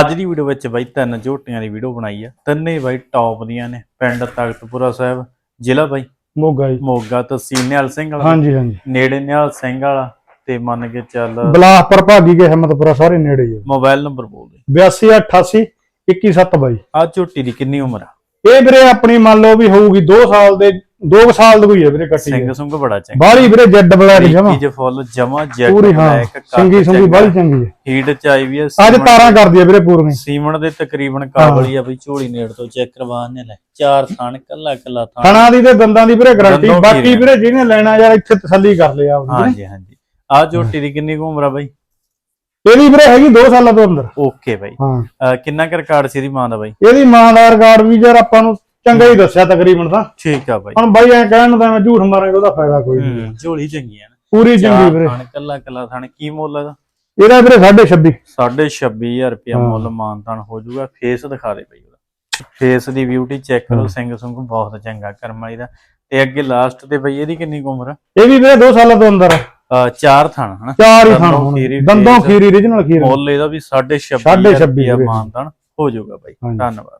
ਅੱਜ ਦੀ ਵੀਡੀਓ ਵਿੱਚ ਬਾਈ ਤਿੰਨ ਝੋਟੀਆਂ ਦੀ ਵੀਡੀਓ ਬਣਾਈ ਆ। ਤਿੰਨੇ ਬਾਈ ਟੌਪ ਦੀਆਂ ਨੇ ਪਿੰਡ ਤਖਤਪੁਰਾ ਸਾਹਿਬ ਜ਼ਿਲ੍ਹਾ ਬਾਈ ਮੋਗਾ ਜੀ। ਮੋਗਾ ਤਹਿਸੀਲ ਨਿਹਾਲ ਸਿੰਘ ਵਾਲਾ। ਹਾਂਜੀ ਹਾਂਜੀ। ਨੇੜੇ ਨਿਹਾਲ ਸਿੰਘ ਵਾਲਾ ਤੇ ਮੰਨ ਕੇ ਚੱਲ ਬਲਾਸਪੁਰ ਭਾਗੀ ਕੇ ਹਿੰਮਤਪੁਰਾ ਸਾਰੇ ਨੇੜੇ ਹੀ ਮੋਬਾਈਲ ਨੰਬਰ ਬੋਲ ਦੇ। 8288 21722 ਆ ਝੋਟੀ ਦੀ ਕਿੰਨੀ ਉਮਰ ਆ? ਇਹ ਵੀਰੇ ਆਪਣੀ ਮੰਨ ਲਓ ਵੀ ਹੋਊਗੀ 2 ਸਾਲ ਦੇ 2 ਸਾਲ ਦੀ ਹੋਈ ਹੈ ਵੀਰੇ ਕੱਟੀ ਸਿੰਘ ਸੁੰਗ ਬੜਾ ਚੰਗਾ। ਬਾਹਲੀ ਵੀਰੇ ਜੈਡ ਬਲੈਕ ਜਮਾ। ਜੇ ਫੁੱਲ ਜਮਾ ਪੂਰੀ ਹਾਂ ਸਿੰਗੀ ਸਿੰਗੀ ਬਾਹਲੀ ਚੰਗੀ ਹੈ। ਹੀਟ ਚ ਆਈ ਵੀ ਆ ਅੱਜ ਤਾਰਾਂ ਕਰਦੀ ਹੈ ਵੀਰੇ ਪੂਰੀਆਂ। ਸੀਮਨ ਦੇ ਤਕਰੀਬਨ ਕਾਬਲੀ ਆ ਬਈ ਝੋਲੀ ਨੇੜ ਤੋਂ ਚੈੱਕ ਕਰਵਾ ਨੇ ਲੈ। ਚਾਰ ਥਣ ਕੱਲਾ ਕੱਲਾ ਥਣ। ਥਣਾ ਦੀ ਤੇ ਦੰਦਾਂ ਦੀ ਵੀਰੇ ਗਾਰੰਟੀ ਬਾਕੀ ਵੀਰੇ ਜਿਹਨੇ ਲੈਣਾ ਯਾਰ ਇੱਥੇ ਤਸੱਲੀ ਕਰ ਲਿਆ ਆਪਣੀ ਹਾਂਜੀ ਹਾਂਜੀ। ਆ ਝੋਟੀ ਦੀ ਕਿੰਨੀ ਉਮਰ ਆ ਬਾਈ? ਇਹਦੀ ਵੀਰੇ ਹੈਗੀ 2 ਸਾਲਾਂ ਤੋਂ ਅੰਦਰ। ਓਕੇ ਬਾਈ। ਹਾਂ। ਕਿੰਨਾ ਕੁ ਰਿਕਾਰਡ ਸੀ ਇਹਦੀ ਮਾਂ ਦਾ ਬਾਈ? ਇਹਦੀ ਮਾਂ ਦਾ ਰਿਕਾਰਡ ਵੀ ਯਾਰ ਆਪਾਂ ਨੂੰ ਚੰਗਾ ਹੀ ਦੱਸਿਆ ਤਕਰੀਬਨ ਤਾਂ। ਠੀਕ ਆ ਬਾਈ। ਹੁਣ ਬਾਈ ਐ ਕਹਿਣ ਤਾਂ ਮੈਂ ਝੂਠ ਮਾਰਾਂਗਾ ਉਹਦਾ ਫਾਇਦਾ ਕੋਈ ਨਹੀਂ। ਹੂੰ ਝੋਲੀ ਚੰਗੀ ਆ ਨਾ। ਪੂਰੀ ਚੰਗੀ ਵੀਰੇ। ਥਣ ਕੱਲਾ ਕੱਲਾ ਥਣ ਕੀ ਮੁੱਲ ਇਹਦਾ? ਇਹਦਾ ਵੀਰੇ 26.5 26500 ਰੁਪਇਆ ਹਾਂ। ਮੁੱਲ ਮਾਨਤਾਨ ਹੋ ਜਾਊਗਾ। ਫੇਸ ਦਿਖਾ ਦੇ ਬਈ ਉਹਦਾ। ਫੇਸ ਦੀ ਬਿਊਟੀ ਚੈੱਕ ਕਰੋ ਸਿੰਘ ਸੁੰਗ ਬਹੁਤ ਚੰਗਾ ਕਰਮ ਵਾਲੀ ਦਾ ਤੇ ਅੱਗੇ ਲਾਸਟ ਤੇ ਬਈ ਇਹਦੀ ਕਿੰਨੀ ਕੁ ਉਮਰ ਆ? ਇਹ ਵੀ ਵੀਰੇ 2 ਸਾਲਾਂ ਤੋਂ ਅੰਦਰ ਆ। ਅਹ ਚਾਰ ਥਣ ਹਨਾ। ਚਾਰ ਹੀ ਥਾਂ ਦੰਦੋਂ ਖੀਰੀ ਦੰਦੋਂ ਫੇਸ। ਖੀਰੀ ਮੁੱਲ ਇਹਦਾ ਵੀ 26500 ਛੱਬੀ ਰੁਪਇਆ ਵੀਰੇ। ਮਾਨਤਾਨ ਹੋ ਜਾਊਗਾ ਬਾਈ। ਹਾਂਜੀ। ਧੰਨਵਾਦ।